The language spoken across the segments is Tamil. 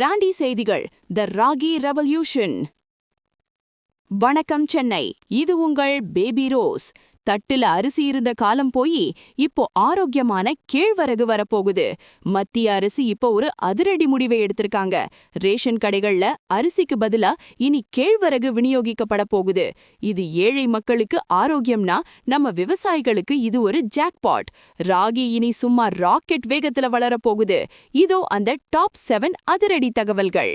பிராண்டி செய்திகள் த ராகி ரெவல்யூஷன். வணக்கம் சென்னை. இது உங்கள் பேபி ரோஸ். தட்டுல அரிசி இருந்த காலம் போய் இப்போ ஆரோக்கியமான கேழ்வரகு வரப்போகுது. மத்திய அரசு இப்போ ஒரு அதிரடி முடிவை எடுத்திருக்காங்க. ரேஷன் கடைகள்ல அரிசிக்கு பதிலா இனி கேழ்வரகு விநியோகிக்கப்பட போகுது. இது ஏழை மக்களுக்கு ஆரோக்கியம்னா நம்ம விவசாயிகளுக்கு இது ஒரு ஜாக்பாட் ராகி இனி சும்மா ராக்கெட் வேகத்துல வளரப் போகுது. இதோ அந்த டாப் செவன் அதிரடி தகவல்கள்.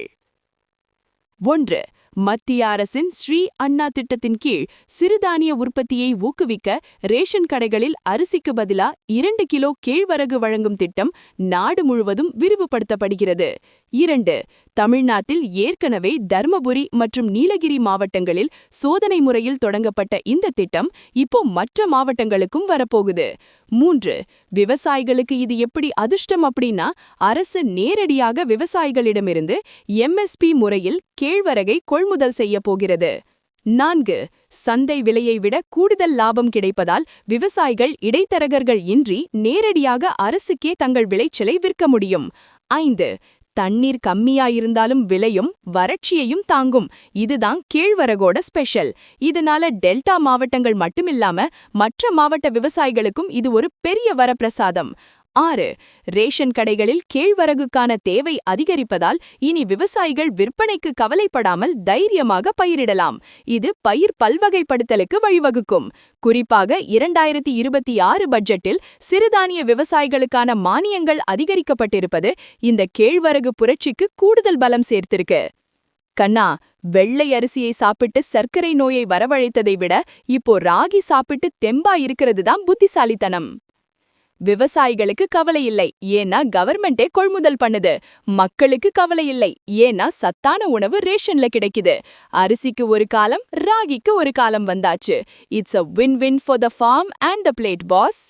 ஒன்று மத்திய அரசின் ஸ்ரீ அண்ணா திட்டத்தின் கீழ் சிறுதானிய உற்பத்தியை ஊக்குவிக்க ரேஷன் கடைகளில் அரிசிக்கு பதிலா இரண்டு கிலோ கேழ்வரகு வழங்கும் திட்டம் நாடு முழுவதும் விரிவுபடுத்தப்படுகிறது. இரண்டு தமிழ்நாட்டில் ஏற்கனவே தர்மபுரி மற்றும் நீலகிரி மாவட்டங்களில் சோதனை முறையில் தொடங்கப்பட்ட இந்த திட்டம் இப்போ மற்ற மாவட்டங்களுக்கும் வரப்போகுது. மூன்று விவசாயிகளுக்கு இது எப்படி அதிர்ஷ்டம் அப்படின்னா அரசு நேரடியாக விவசாயிகளிடமிருந்து எம்எஸ்பி முறையில் கேழ்வரகை கொள்முதல் செய்ய போகிறது. நான்கு சந்தை விலையை விட கூடுதல் லாபம் கிடைப்பதால் விவசாயிகள் இடைத்தரகர்கள் இன்றி நேரடியாக அரசுக்கே தங்கள் விளைச்சலை விற்க முடியும். ஐந்து தண்ணீர் கம்மியாயிருந்தாலும் விலையும் வறட்சியையும் தாங்கும். இதுதான் கீழ்வரகோட ஸ்பெஷல். இதனால டெல்டா மாவட்டங்கள் மட்டுமில்லாம மற்ற மாவட்ட விவசாயிகளுக்கும் இது ஒரு பெரிய வரப்பிரசாதம். ஆறு ரேஷன் கடைகளில் கேழ்வரகுக்கான தேவை அதிகரிப்பதால் இனி விவசாயிகள் விற்பனைக்கு கவலைப்படாமல் தைரியமாக பயிரிடலாம். இது பயிர் பல்வகைப்படுத்தலுக்கு வழிவகுக்கும். குறிப்பாக இரண்டாயிரத்தி இருபத்தி ஆறு பட்ஜெட்டில் சிறுதானிய விவசாயிகளுக்கான மானியங்கள் அதிகரிக்கப்பட்டிருப்பது இந்த கேழ்வரகு புரட்சிக்கு கூடுதல் பலம் சேர்த்திருக்கு. கண்ணா வெள்ளை அரிசியை சாப்பிட்டு சர்க்கரை நோயை வரவழைத்ததை விட இப்போ ராகி சாப்பிட்டு தெம்பா இருக்கிறது தான் புத்திசாலித்தனம். விவசாயிகளுக்கு கவலை இல்லை. ஏன்னா கவர்மெண்டே கொள்முதல் பண்ணுது. மக்களுக்கு கவலை இல்லை. ஏன்னா சத்தான உணவு ரேஷன்ல கிடைக்குது. அரிசிக்கு ஒரு காலம் ராகிக்கு ஒரு காலம் வந்தாச்சு. It's a win win for the farm and the plate boss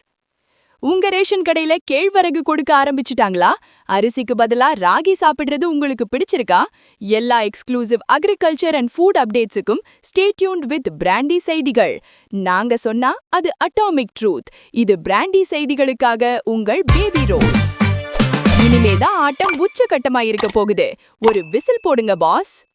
உங்க ரேஷன் கடையில கேழ்வரகு கொடுக்க ஆரம்பிச்சிட்டாங்களா? அரிசிக்கு பதிலா ராகி சாப்பிடுறது உங்களுக்கு பிடிச்சிருக்கா? எல்லா எக்ஸ்க்ளூசிவ் அக்ரிகல்ச்சர் அண்ட் ஃபுட் அப்டேட்ஸுக்கும் ஸ்டேட்யூன் வித் பிராண்டி செய்திகள். நாங்க சொன்னா அது அட்டாமிக் ட்ரூத். இது பிராண்டி செய்திகளுக்காக உங்கள் பேபி ரோஸ். இனிமேதான் ஆட்டம் உச்சகட்டமா இருக்க போகுது. ஒரு விசில் போடுங்க பாஸ்.